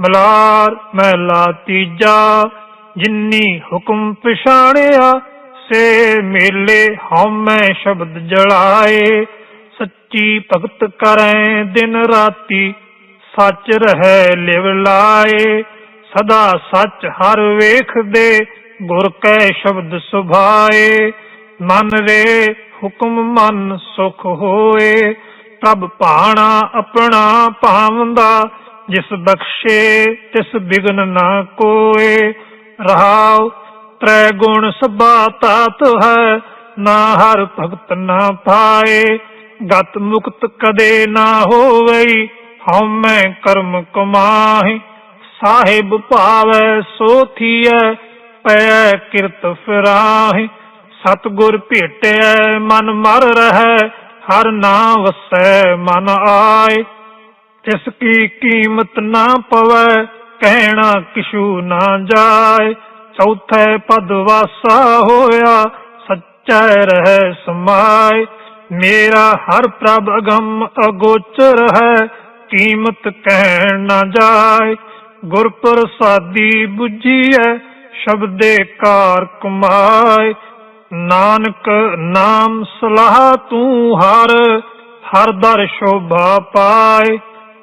ਮਲਾਰ ਮਹਿਲਾ ਤੀਜਾ, ਜਿੰਨੀ ਹੁਕਮ ਪਿਛਾਣਿਆ, ਸੇ ਮੇਲੇ ਹਉਮੈ ਸ਼ਬਦ ਜਲਾਏ। ਸੱਚੀ ਭਗਤ ਕਰੈ ਦਿਨ ਰਾਤੀ, ਸੱਚ ਰਹਿ ਲਿਵ ਲਾਏ। ਸਦਾ ਸੱਚ ਹਰ ਵੇਖਦੇ, ਗੁਰ ਕੈ ਸ਼ਬਦ ਸੁਭਾਏ। ਮਨ ਰੇ ਹੁਕਮ ਮਨ ਸੁਖ ਹੋਏ, ਪ੍ਰਭ ਭਾਣਾ ਆਪਣਾ ਭਾਵੰਦਾ ਜਿਸ ਬਖਸ਼ੇ, ਤਿਸ ਬਿਗਨ ਨਾ ਕੋਏ। ਰਹਾਉ, ਤ੍ਰੈ ਗੁਣ ਸਭਾ ਤਾਤ ਹੈ, ਨਾ ਹਰ ਭਗਤ ਨਾ ਪਾਏ। ਗਤ ਮੁਕਤ ਕਦੇ ਨਾ ਹੋਵਈ ਹਉਮੈ ਕਰਮ ਕਮਾਹੀ। ਸਾਹਿਬ ਭਾਵੈ ਸੋ ਥੀਐ, ਪੈ ਕਿਰਤ ਫਿਰਾਹੀ। ਸਤਗੁਰ ਭੇਟਿਐ, ਮਨ ਮਰ ਰਹਿ, ਹਰ ਨਾਮ ਵਸੈ ਮਨ ਆਏ। ਤਿਸ ਕੀ ਕੀਮਤ ਨਾ ਪਵੈ, ਕਹਿਣਾ ਕਿਛੂ ਨਾ ਜਾਏ। ਚੌਥੇ ਪਦ ਵਾਸਾ ਹੋਇਆ, ਸੱਚਾ ਰਹਿ ਸਮਾਏ। ਮੇਰਾ ਹਰ ਪ੍ਰਭ ਅਗੰਮ ਅਗੋਚਰ ਹੈ ਕੀਮਤ ਕਹਿਣ ਨਾ ਜਾਏ। ਗੁਰ ਪ੍ਰਸਾਦੀ 부ਜੀਐ ਸ਼ਬਦੇ ਕਾਰ ਕਮਾਏ। ਨਾਨਕ ਨਾਮ ਸਲਾਹ ਤੂੰ ਹਰ ਹਰ ਦਰ ਸ਼ੋਭਾ ਪਾਏ।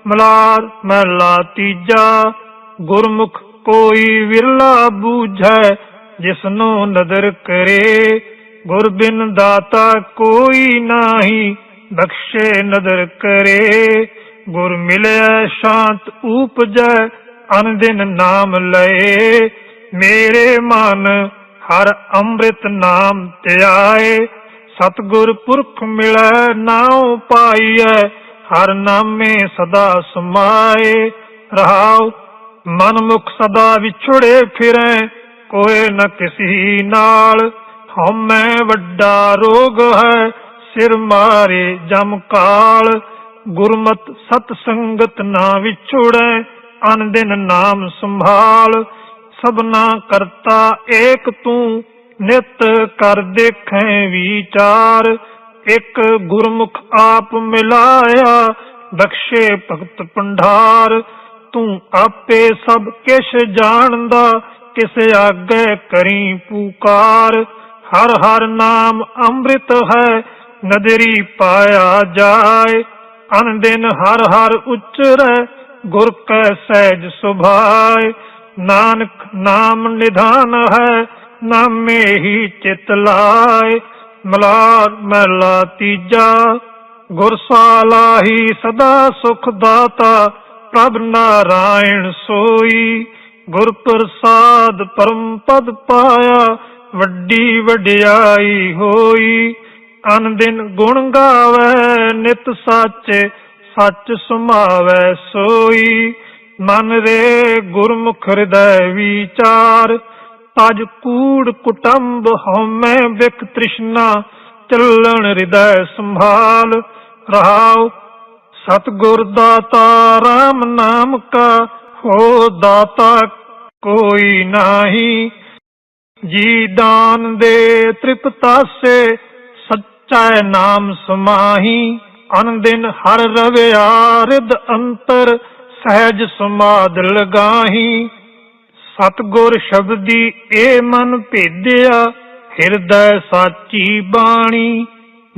ਮਲਾਰ ਮਹਿਲਾ ਤੀਜਾ। ਗੁਰਮੁਖ ਕੋਈ ਵਿਰਲਾ ਬੂਝੈ, ਜਿਸਨੂੰ ਨਦਰ ਕਰੇ। ਗੁਰ ਬਿਨ ਦਾਤਾ ਕੋਈ ਨਾਹੀ, ਬਖਸ਼ੇ ਨਦਰ ਕਰੇ। ਗੁਰ ਮਿਲਿਆ ਸ਼ਾਂਤ ਊਪਜੈ ਅਨ ਦਿਨ ਨਾਮ ਲਏ। ਮੇਰੇ ਮਨ ਹਰ ਅੰਮ੍ਰਿਤ ਨਾਮ ਧਿਆਏ। ਸਤਗੁਰ ਪੁਰਖ ਮਿਲੈ, ਨਾਉ ਪਾਈਐ। ਹਰ ਨਾਮੇ ਸਦਾ ਸਮਾਏ ਰਹਾਉ ਮਨ ਮੁਖ ਸਦਾ ਵਿਛੜੇ ਫਿਰੈ ਕੋਏ ਨ ਕਿਸੀ ਨਾਲ। ਹਉਮੈ ਵੱਡਾ ਰੋਗ ਹੈ, ਸਿਰ ਮਾਰੇ ਜਮ ਕਾਲ। ਗੁਰਮਤ ਸਤ ਸੰਗਤ ਨਾ ਵਿਛੜੈ, ਅਨ ਦਿਨ ਨਾਮ ਸੰਭਾਲ। ਸਭਨਾ ਕਰਤਾ ਏਕ ਤੂੰ, ਨਿਤ ਕਰ ਦੇਖੈ ਵਿਚਾਰ। ਇੱਕ ਗੁਰਮੁਖ ਆਪ ਮਿਲਾਇਆ, ਬਖਸ਼ੇ ਭਗਤ ਪੰਡਾਰ ਤੂੰ ਆਪੇ ਸਭ ਕਿਛ ਜਾਣਦਾ, ਕਿਸ ਆਗੇ ਕਰੀ ਪੁਕਾਰ। ਹਰ ਹਰ ਨਾਮ ਅੰਮ੍ਰਿਤ ਹੈ, ਨਦਰੀ ਪਾਇਆ ਜਾਏ। ਅਨ ਦਿਨ ਹਰ ਹਰ ਉਚਰੈ ਗੁਰ ਕੈ ਸਹਿਜ ਸੁਭਾਏ। ਨਾਨਕ ਨਾਮ ਨਿਧਾਨ ਹੈ, ਨਾਮੇ ਹੀ ਚਿਤ ਲਾਏ। ਮਲਾਰ ਮਹਿਲਾ ਤੀਜਾ ਗੁਰ ਸਦਾ ਸੁਖ ਦਾਤਾ, ਪ੍ਰਭ ਨਾਰਾਇਣ ਸੋਈ। ਗੁਰ ਪ੍ਰਸਾਦ ਪਰਮ ਪਦ ਪਾਇਆ, ਵੱਡੀ ਵਡਿਆਈ ਹੋਈ। ਅਨ ਦਿਨ ਗੁਣ ਗਾਵੇ, ਨਿਤ ਸਾਚੇ ਸੱਚ ਸੁਮਾਵੇ ਸੋਈ। ਮਨ ਰੇ ਗੁਰਮੁਖ ਹਿਰਦੈ ਵਿਚਾਰ ਤਜ ਕੂੜ ਕੁਟੰਬ ਹਉਮੈ ਵਿਖ ਤ੍ਰਿਸ਼ਨਾ, ਚੱਲਣ ਹਿਰਦੈ ਸੰਭਾਲ। ਰਹਾਉ ਸਤਗੁਰ ਦਾਤਾ RAM ਨਾਮ ਕਾ, ਹੋ ਦਾਤਾ ਕੋਈ ਨਾਹੀ। ਜੀ ਦਾਨ ਦੇ ਤ੍ਰਿਪਤਾਸੇ, ਸੱਚਾ ਨਾਮ ਸਮਾਹੀ। ਅਨ ਦਿਨ ਹਰ ਰਵਿਆ ਰਿਦ ਅੰਤਰ, ਸਹਿਜ ਸਮਾਦ ਲਗਾਹੀ। ਸਤਗੁਰ ਸ਼ਬਦੀ ਏ ਮਨ ਭੇਦਿਆ, ਹਿਰਦੈ ਸਾਚੀ ਬਾਣੀ।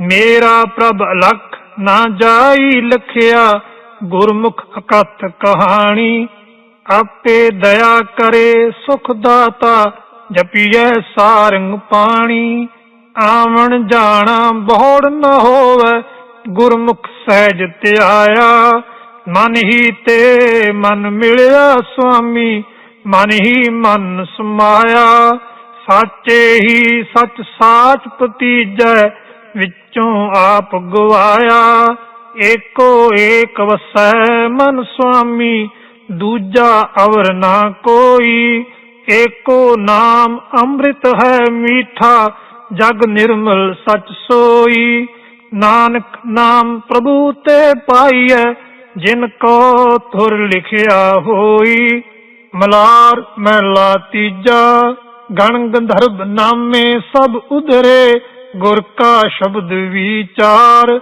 ਮੇਰਾ ਪ੍ਰਭ ਅਲਖ ਨਾ ਜਾਈ ਲਖਿਆ, ਗੁਰਮੁਖ ਅਕਥ ਕਹਾਣੀ। ਆਪੇ ਦਇਆ ਕਰੇ ਸੁਖ ਦਾਤਾ, ਜਪੀਐ ਸਾਰੰਗ ਪਾਣੀ। ਆਵਣ ਜਾਣਾ ਬਹੁੜ ਨ ਹੋਵੇ, ਗੁਰਮੁਖ ਸਹਿਜ ਧਿਆਇਆ। ਮਨ ਹੀ ਤੇ ਮਨ ਮਿਲਿਆ ਸੁਆਮੀ ਮਨ ਹੀ ਮਨ ਸਮਾਇਆ, ਸਾਚੇ ਹੀ ਸਚ ਸਾਚ ਪਤੀਜੈ ਵਿੱਚੋਂ ਆਪ ਗਵਾਇਆ। ਏਕੋ ਏਕ ਵਸੈ ਮਨ ਸੁਆਮੀ, ਦੂਜਾ ਅਵਰ ਨਾ ਕੋਈ। ਏਕੋ ਨਾਮ ਅੰਮ੍ਰਿਤ ਹੈ ਮੀਠਾ, ਜਗ ਨਿਰਮਲ ਸਚ ਸੋਈ। ਨਾਨਕ ਨਾਮ ਪ੍ਰਭੂ ਤੇ ਪਾਈਐ, ਜਿਨ ਕੋ ਥੁਰ ਲਿਖਿਆ ਹੋਈ। ਮਲਾਰ ਮਹਿਲਾ ਤੀਜਾ, ਗਣ ਗੰਧਰਵ ਨਾਮੇ ਸਭ ਉਧਰੇ, ਗੁਰ ਕਾ ਸ਼ਬਦ ਵਿਚਾਰ।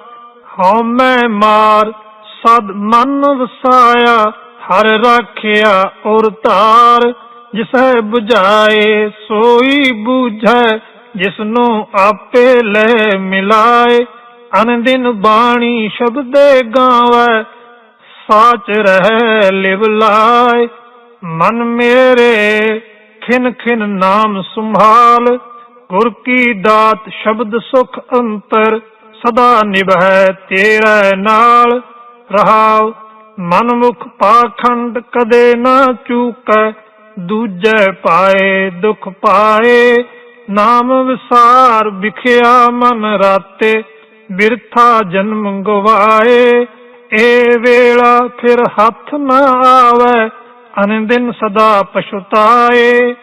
ਹਉਮੈ ਮਾਰ, ਸਦ ਮਨ ਵਸਾਇਆ, ਹਰ ਰਾਖਿਆ ਔਰ ਧਾਰ ਜਿਸੈ 부ਝਾਏ ਸੋਈ ਬੂਝੈ, ਜਿਸਨੂੰ ਆਪੇ ਲੈ ਮਿਲਾਏ। ਅਨੰਦਿਨ ਬਾਣੀ ਸ਼ਬਦੇ ਗਾਵੇ, ਸਾਚ ਰਹਿ ਲਿਵ ਲਾਇ ਮਨ ਮੇਰੇ, ਖਿਨ ਖਿਨ ਨਾਮ ਸੰਭਾਲ। ਗੁਰ ਕੀ ਦਾਤ ਸ਼ਬਦ ਸੁਖ ਅੰਤਰ, ਸਦਾ ਨਿਭੈ ਤੇਰੇ ਨਾਲ। ਰਹਾਉ ਮਨ ਮੁਖ ਪਾਖੰਡ ਕਦੇ ਨਾ ਚੂਕੈ, ਦੂਜੇ ਪਾਏ ਦੁਖ ਪਾਏ। ਨਾਮ ਵਿਸਾਰ ਵਿਖਿਆ ਮਨ ਰਾਤੇ, ਬਿਰਥਾ ਜਨਮ ਗਵਾਏ। ਏ ਵੇਲਾ ਫਿਰ ਹੱਥ ਨਾ ਆਵੇ ਅਨੰਦਿਨ ਸਦਾ ਪਛਤਾਏ,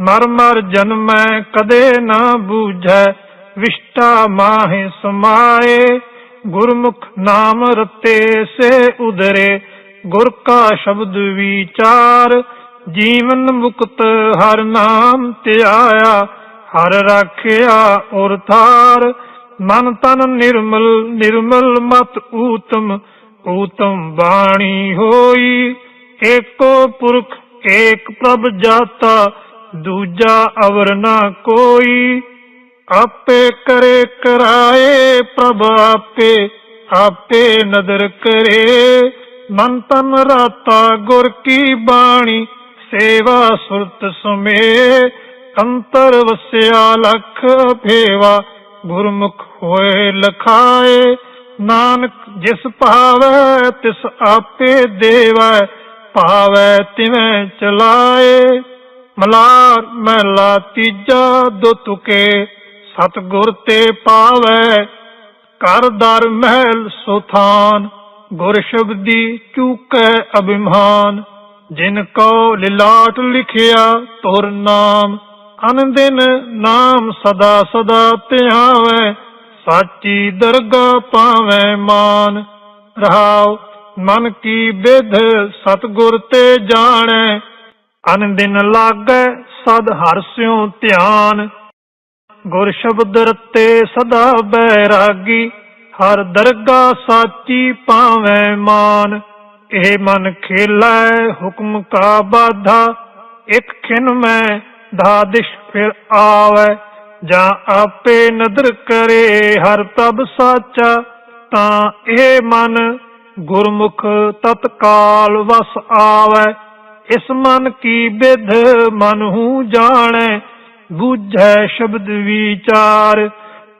ਮਰ ਮਰ ਜਨਮੈ ਕਦੇ ਨਾ ਬੂਝੈ, ਵਿਸ਼ਟਾ ਮਾਹਿ ਸਮਾਏ। ਗੁਰਮੁਖ ਨਾਮ ਰਤੇ ਸੇ ਉਦਰੇ, ਗੁਰ ਕਾ ਸ਼ਬਦ ਵਿਚਾਰ। ਜੀਵਨ ਮੁਕਤ ਹਰ ਨਾਮ ਧਿਆਇਆ, ਹਰ ਰਾਖਿਆ ਔਰ ਥਾਰ ਮਨ ਤਨ ਨਿਰਮਲ ਨਿਰਮਲ ਮਤ ਊਤਮ ਊਤਮ ਬਾਣੀ ਹੋਈ। ਏਕੋ ਪੁਰਖ ਏਕ ਪ੍ਰਭ ਜਾਤਾ, ਦੂਜਾ ਅਵਰ ਨਾ ਕੋਈ। ਆਪੇ ਕਰੇ ਕਰਾਏ ਪ੍ਰਭ ਆਪੇ ਆਪੇ ਨਦਰ ਕਰੇ। ਮਨ ਤਨ ਰਾਤਾ ਗੁਰ ਕੀ ਬਾਣੀ, ਸੇਵਾ ਸੁਰਤ ਸੁਮੇ ਅੰਤਰ ਵਸਿਆ ਲਖ ਫੇਵਾ, ਗੁਰਮੁਖ ਹੋਏ ਲਖਾਏ। ਨਾਨਕ ਜਿਸ ਭਾਵੈ, ਤਿਸ ਆਪੇ ਦੇਵੈ। ਭਾਵੈ ਤਿਵੇਂ ਚਲਾਏ। ਮਲਾਰ ਮਹਿਲਾ ਤੀਜਾ ਦੋ ਤੁਕੇ। ਸਤਗੁਰ ਤੇ ਪਾਵੈ। ਕਰ ਦਰ ਮਹਿਲ ਸੁਥਾਨ। ਗੁਰ ਸ਼ਬਦੀ ਚੂਕੈ ਅਭਿਮਾਨ। ਜਿਨ ਕੋ ਲਿਲਾਟ ਲਿਖਿਆ ਤੁਰ ਨਾਮ। ਅਨੰਦਿਨ ਨਾਮ ਸਦਾ ਸਦਾ ਧਿਆਵੈ। ਸਾਚੀ ਦਰਗਾ ਪਾਵੈ ਮਾਨ। ਰਹਾਉ ਮਨ ਕੀ ਵਿਧ ਸਤਗੁਰ ਤੇ ਜਾਣੈ ਅਨੰਦਿਨ ਲਾਗੈ ਸਦ ਹਰ ਹਰਸਿਉ ਧਿਆਨ। ਗੁਰ ਸ਼ਬਦ ਰਤੇ ਸਦਾ ਬੈਰਾਗੀ, ਹਰ ਦਰਗਾ ਸਾਚੀ ਪਾਵੈ ਮਾਨ। ਇਹ ਮਨ ਖੇਲੈ ਹੁਕਮ ਕਾ ਬਾਧਾ, ਇਕ ਖਿਨ ਮੈਂ ਧਾਦਿਸ਼ ਫਿਰ ਆਵੈ। ਜਾਂ ਆਪੇ ਨਦਰ ਕਰੇ ਹਰ ਤਬ ਸਾਚਾ, ਤਾਂ ਇਹ ਮਨ ਗੁਰਮੁਖ ਤਤਕਾਲ ਵਸ ਆਵੈ, ਇਸ ਮਨ ਕੀ ਵਿਧ ਮਨ ਹੂ ਜਾਣੈ, ਬੂਝੈ ਸ਼ਬਦ ਵਿਚਾਰ।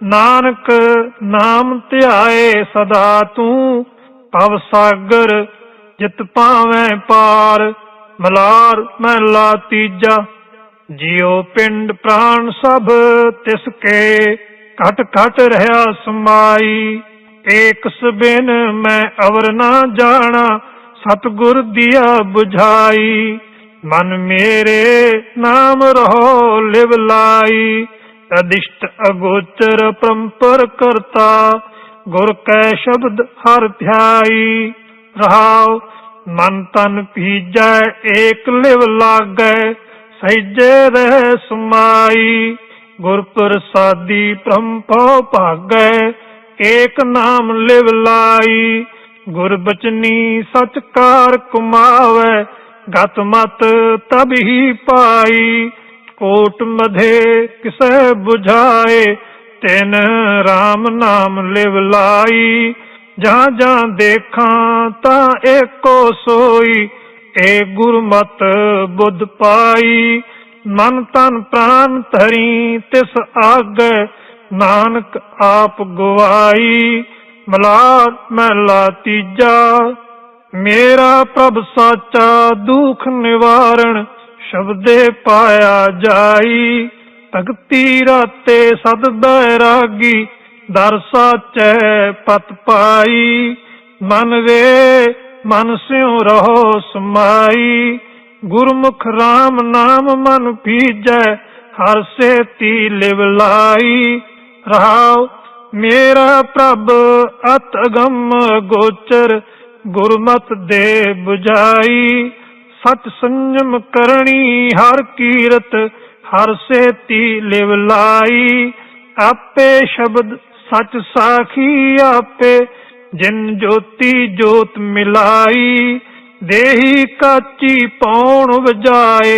ਨਾਨਕ ਨਾਮ ਧਿਆਏ ਸਦਾ ਤੂੰ, ਭਵ ਸਾਗਰ ਜਿਤ ਪਾਵੇਂ ਪਾਰ। ਮਲਾਰ ਮਹਿਲਾ ਤੀਜਾ, ਜਿਉ ਪਿੰਡ ਪ੍ਰਾਣ ਸਭ ਤਿਸ ਕੇ, ਘਟ ਘਟ ਰਹਾ ਸਮਾਈ। ਏਕ ਸਬਿਨ ਮੈਂ ਅਵਰ ਨਾ ਜਾਣਾ, ਸਤਗੁਰ ਦੀਆ 부ਝਾਈ ਮਨ ਮੇਰੇ ਨਾਮ ਰਹੋ, ਲਿਵ ਲਾਈ। ਅਦਿਸ਼ਟ ਅਗੋਚਰ ਪਰੰਪਰ ਕਰਤਾ, ਗੁਰ ਕੈ ਸ਼ਬਦ ਹਰ ਧਿਆਈ। ਰਹਾਉ, ਮਨ ਤਨ ਭੀਜੈ ਏਕ ਲਿਵ ਲਾਗੈ ਸਹਿਜੇ ਰਹਿ ਸਮਾਈ। ਗੁਰ ਪ੍ਰਸਾਦੀ ਪ੍ਰੰਭੋ ਭਾਗੈ ਏਕ ਨਾਮ ਲਿਵ ਲਾਈ। ਗੁਰ ਬਚਨੀ ਸਚ ਕਮਾਵੇ, ਗਤ ਮਤ ਤਬ ਹੀ ਪਾਈ। ਕੋਟ ਮਧੇ ਕਿਸੈ 부ਝਾਏ ਤਿਨ RAM ਨਾਮ ਲਿਵ ਲਾਈ। ਜਾਂ ਜਾਂ ਦੇਖਾਂ ਤਾਂ ਏਕੋ ਸੋਈ, ਏ ਗੁਰਮਤ ਬੁੱਧ ਪਾਈ। ਮਨ ਤਨ ਪ੍ਰਾਨ ਧਰੀ ਤਿਸ ਆਗੈ ਨਾਨਕ ਆਪ ਗਵਾਈ ਮਲਾਰ ਮਹਿਲਾ ਤੀਜਾ। ਮੇਰਾ ਪ੍ਰਭ ਸਾਚਾ ਦੁਖ ਨਿਵਾਰਣ, ਸ਼ਬਦੇ ਪਾਇਆ ਜਾਈ। ਭਗਤੀ ਰਾਤੇ ਸਦ ਬੈਰਾਗੀ, ਦਰ ਸਾਚੈ ਪਤ ਪਾਈ। ਮਨ ਵੇ, ਮਨ ਸਿਉ ਰਹੋ ਸਮਾਈ। ਗੁਰਮੁਖ RAM ਨਾਮ ਮਨ ਪੀਜੈ ਹਰ ਸੇਤੀ ਲਿਵ ਲਾਈ। ਰਹਾਉ। ਮੇਰਾ ਪ੍ਰਭ ਅਤ ਗੋਚਰ, ਗੁਰਮਤ ਦੇ 부ਝਾਈ ਸਤ ਸੰਜਮ ਕਰਨੀ ਹਰ ਕੀਰਤ, ਹਰ ਸੇਤੀ ਲਿਵ ਲਾਈ। ਆਪੇ ਸ਼ਬਦ ਸਚ ਸਾਖੀ ਆਪੇ, ਜਿਨ ਜੋਤੀ ਜੋਤ ਮਿਲਾਈ। ਦੇਹੀ ਕਾਚੀ ਪੌਣ ਵਜਾਏ,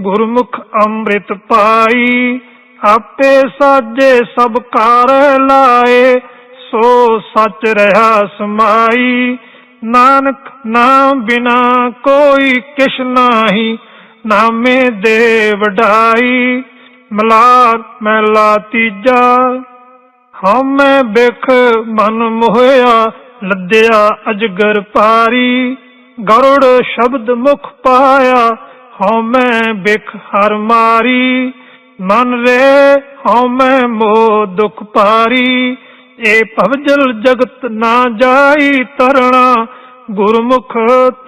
ਗੁਰਮੁਖ ਅੰਮ੍ਰਿਤ ਪਾਈ। ਆਪੇ ਸਾਜੇ ਸਭ ਕਾਰ ਲਾਏ, ਸੋ ਸੱਚ ਰਹਾ ਸਮਾਈ। ਨਾਨਕ ਨਾਮ ਬਿਨਾ ਕੋਈ ਕਿਛ ਨਾਹੀ, ਨਾਮੇ ਦੇ ਵਡਾਈ ਮਲਾਰ ਮਹਿਲਾ ਤੀਜਾ ਹਉਮੈ ਬਿਖ ਮਨ ਮੋਹਿਆ, ਲੱਦਿਆ ਅਜਗਰ ਪਾਰੀ ਗਰੁੜ ਸ਼ਬਦ ਮੁਖ ਪਾਇਆ ਹਉਮੈ ਬਿਖ ਹਰ ਮਾਰੀ। ਮਨ ਰੇ ਹਉਮੈ ਮੋ ਦੁਖ ਪਾਰੀ ਏ ਭਵਜਲ ਜਗਤ ਨਾ ਜਾਈ ਤਰਣਾ, ਗੁਰਮੁਖ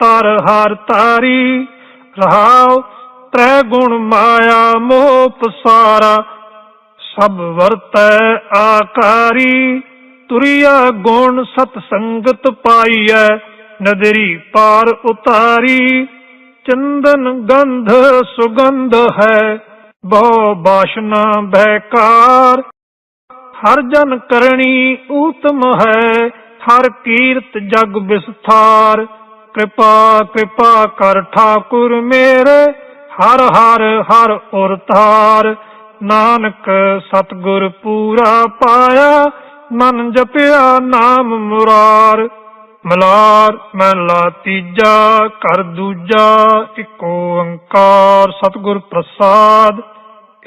ਤਰ ਹਾਰ ਤਾਰੀ। ਰਹਾਉ ਤ੍ਰੈ ਗੁਣ ਮਾਇਆ ਮੋਹ ਪਸਾਰਾ, ਸਭ ਵਰਤੈ ਆਕਾਰੀ। ਤੁਰਿਆ ਗੁਣ ਸਤ ਸੰਗਤ ਪਾਈਐ, ਨਦਰੀ ਪਾਰ ਉਤਾਰੀ। ਚੰਦਨ ਗੰਧ ਸੁਗੰਧ ਹੈ ਬਹੁ ਬਾਸ਼ਨਾ ਬੈਕਾਰ ਹਰ ਜਨ ਕਰਣੀ ਊਤਮ ਹੈ, ਹਰ ਕੀਰਤ ਜਗ ਵਿਸਥਾਰ। ਕਿਰਪਾ ਕਿਰਪਾ ਕਰ ਠਾਕੁਰ ਮੇਰੇ, ਹਰ ਹਰ ਹਰ ਔਰ ਧਾਰ। ਨਾਨਕ ਸਤਗੁਰ ਪੂਰਾ ਪਾਇਆ, ਮਨ ਜਪਿਆ ਨਾਮ ਮੁਰਾਰ। ਮਲਾਰ, ਮਹਿਲਾ ਤੀਜਾ ਕਰ ਦੂਜਾ, ਇੱਕ ਓੰਕਾਰ, ਸਤਗੁਰ ਪ੍ਰਸਾਦ।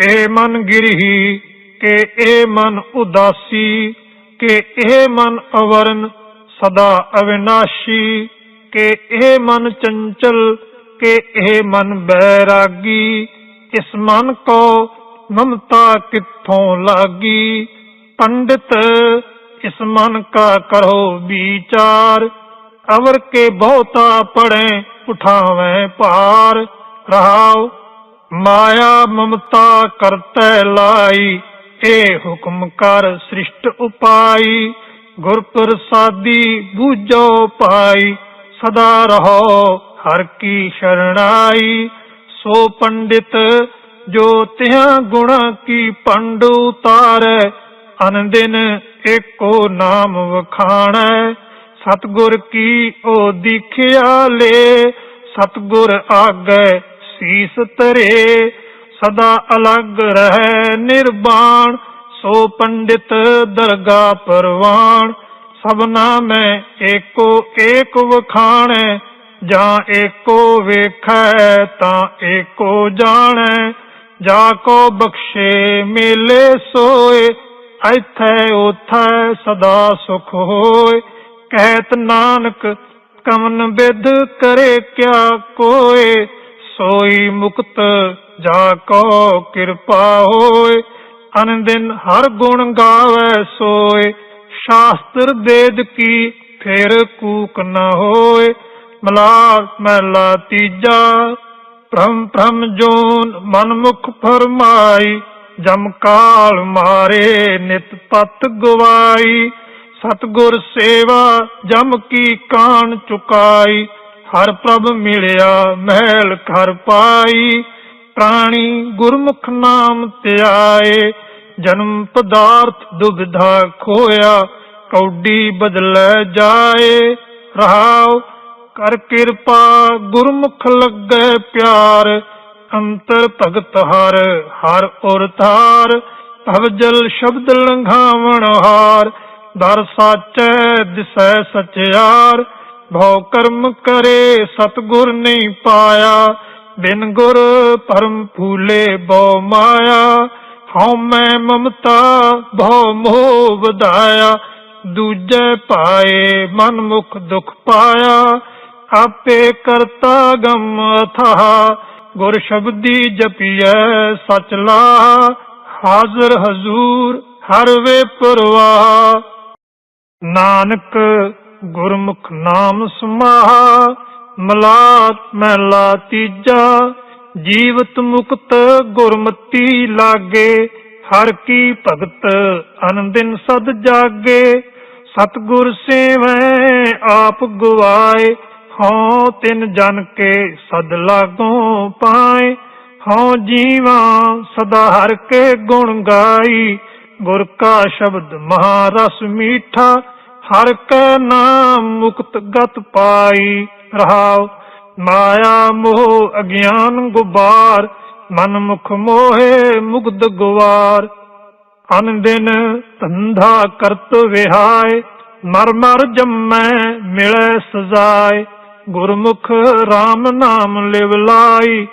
ਏ ਮਨ ਗਿਰਹੀ, ਕਿ ਇਹ ਮਨ ਉਦਾਸੀ, ਕਿ ਇਹ ਮਨ ਅਵਰਨ ਸਦਾ ਅਵਿਨਾਸ਼ੀ, ਕਿ ਇਹ ਮਨ ਚੰਚਲ, ਕਿ ਇਹ ਮਨ ਬੈਰਾਗੀ, ਇਸ ਮਨ ਕੋ ਮਮਤਾ ਕਿੱਥੋਂ ਲਾਗੀ? ਪੰਡਿਤ, ਇਸ ਮਨ ਕਾ ਕਰੋ ਵਿਚਾਰ, ਅਵਰ ਕੇ ਬਹੁਤਾ ਪੜੈ ਉਠਾਵੇਂ ਭਾਰ, ਰਹਾਉ ਮਾਇਆ ਮਮਤਾ ਕਰਤੈ ਲਾਈ ਏ ਹੁਕਮ ਕਰ ਸ੍ਰਿਸ਼ਟ ਉਪਾਈ। ਗੁਰ ਪ੍ਰਸਾਦੀ ਬੂਝੋ ਪਾਈ, ਸਦਾ ਰਹੋ ਹਰ ਕੀ ਸ਼ਰਣਾਈ। ਸੋ ਪੰਡਿਤ, ਜੋ ਤਿਹਾਂ ਗੁਣਾ ਕੀ ਪੰਡ ਉਤਾਰੈ, ਅਨੰਦਿਨ ਏਕੋ ਨਾਮ ਵਖਾਣੈ। ਸਤਗੁਰ ਕੀ ਓ ਦੀਖਿਆ ਲੇ, ਸਤਗੁਰ ਆਗੈ ਸੀਸ ਧਰੇ, ਸਦਾ ਅਲੱਗ ਰਹਿ ਨਿਰਵਾਣ ਸੋ ਪੰਡਿਤ ਦਰਗਾ ਪਰਵਾਨ ਸਭਨਾ ਮੈਂ ਏਕੋ ਏਕ ਵਖਾਣੈ, ਜਾਂ ਏਕੋ ਵੇਖੈ ਤਾਂ ਏਕੋ ਜਾਣੈ। ਜਾ ਕੋ ਬਖਸ਼ੇ ਮੇਲੇ ਸੋਏ ਇੱਥੇ ਉਥੈ ਸਦਾ ਸੁਖ ਹੋਏ। ਕਹਿਤ ਨਾਨਕ ਕਮਨ ਬਿਦ ਕਰੇ ਕਿਆ ਕੋਏ ਸੋਈ ਮੁਕਤ ਜਾ ਕੋ ਕਿਰਪਾ ਹੋਏ, ਅਨੰਦਿਨ ਹਰ ਗੁਣ ਗਾਵੇ ਸੋਏ। ਸ਼ਾਸਤਰ ਵੇਦ ਕੀ ਫਿਰ ਕੂਕ ਨ ਹੋਏ ਮਲਾਰ ਮਹਿਲਾ ਤੀਜਾ। ਭ੍ਰਮ ਭ੍ਰਮ ਜੋਨ ਮਨ ਮੁਖ ਫਰਮਾਈ, ਜਮ ਕਾਲ ਮਾਰੇ ਨਿਤ ਪਤ ਗਵਾਈ। ਸਤਗੁਰ ਸੇਵਾ ਜਮ ਕੀ ਕਾਣ ਚੁਕਾਈ ਹਰ ਪ੍ਰਭ ਮਿਲਿਆ, ਮਹਿਲ ਘਰ ਪਾਈ, ਪ੍ਰਾਣੀ ਗੁਰਮੁਖ ਨਾਮ ਧਿਆਏ, ਜਨਮ ਪਦਾਰਥ ਦੁਬਿਧਾ ਖੋਇਆ, ਕੌਡੀ ਬਦਲੇ ਜਾਏ, ਰਹਾਉ ਕਰ ਕਿਰਪਾ, ਗੁਰਮੁਖ ਲੱਗੇ ਪਿਆਰ, ਅੰਤਰ ਭਗਤ ਹਰ ਹਰ ਔਰ ਥਾਰ ਭਵਜਲ ਸ਼ਬਦ ਲੰਘਾਵਣ ਹਾਰ, ਦਰ ਸਾਚੈ, ਦਿਸੈ ਸਚਿਆਰ ਭਉ ਕਰਮ ਕਰੇ, ਸਤਗੁਰ ਨਹੀਂ ਪਾਇਆ। ਬਿਨ ਗੁਰ ਪਰਮ ਫੂਲੇ ਬਉ ਮਾਇਆ। ਹਉ ਮੈਂ ਮਮਤਾ, ਭਉ ਮੋਹ ਵਧਾਇਆ। ਦੂਜੇ ਪਾਏ ਮਨ ਮੁਖ ਦੁਖ ਪਾਇਆ। ਆਪੇ ਕਰਤਾ ਗਮ ਅਥਾਹ। ਗੁਰ ਸ਼ਬਦੀ ਜਪੀਐ, ਸਚ ਲਾਹ। ਹਾਜ਼ਰ ਹਜ਼ੂਰ, ਹਰ ਵੇ ਪਰਵਾਹ। ਨਾਨਕ ਗੁਰਮੁਖ ਨਾਮ ਸਮਾਹਾ ਮਲਾਤ ਮਹਿਲਾ ਤੀਜਾ, ਜੀਵਤ ਮੁਕਤ ਗੁਰਮਤੀ ਲਾਗੇ, ਹਰ ਕੀ ਭਗਤ ਅਨੰਦਿਨ ਸਦ ਜਾਗੇ। ਸਤਗੁਰ ਸੇਵੈ ਆਪ ਗਵਾਏ, ਹਉ ਤਿਨ ਜਨ ਕੇ ਸਦ ਲਾਗੋਂ ਪਾਏ। ਹਉ ਜੀਵਾ ਸਦਾ ਹਰ ਕੇ ਗੁਣ ਗਾਈ, ਗੁਰ ਕਾ ਸ਼ਬਦ ਮਹਾਰਸ ਮੀਠਾ ਹਰ ਕੈ ਨਾਮ ਮੁਕਤ ਗਤ ਪਾਈ ਰਹਾਉ। ਮਾਇਆ ਮੋਹ ਅਗਿਆਨ ਗੁਬਾਰ, ਮਨ ਮੁਖ ਮੋਹੇ ਮੁਗਧ ਗੁਵਾਰ। ਅਨ ਦਿਨ ਧੰਧਾ ਕਰਤ ਵਿਹਾਏ, ਮਰ ਮਰ ਜੰਮੈ ਮਿਲੈ ਸਜ਼ਾਏ। ਗੁਰਮੁਖ RAM ਨਾਮ ਲਿਵ ਲਾਈ,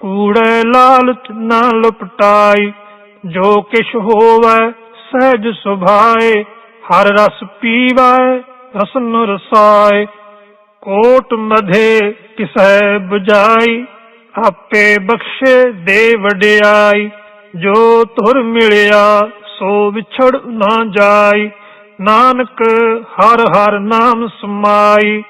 ਕੂੜੇ ਲਾਲਚ ਨਾ ਲਪਟਾਈ। ਜੋ ਕਿਛ ਹੋਵੈ ਸਹਿਜ ਸੁਭਾਏ ਹਰ ਰਸ ਪੀਵੈ ਰਸਨ ਰਸਾਏ ਕੋਟ ਮਧੇ ਕਿਸੈ 부ਜਾਈ ਆਪੇ ਬਖਸ਼ੇ ਦੇ ਵਡਿਆਈ। ਜੋ ਤੁਰ ਮਿਲਿਆ, ਸੋ ਵਿਛੜ ਨਾ ਜਾਈ। ਨਾਨਕ ਹਰ ਹਰ ਨਾਮ ਸਮਾਈ।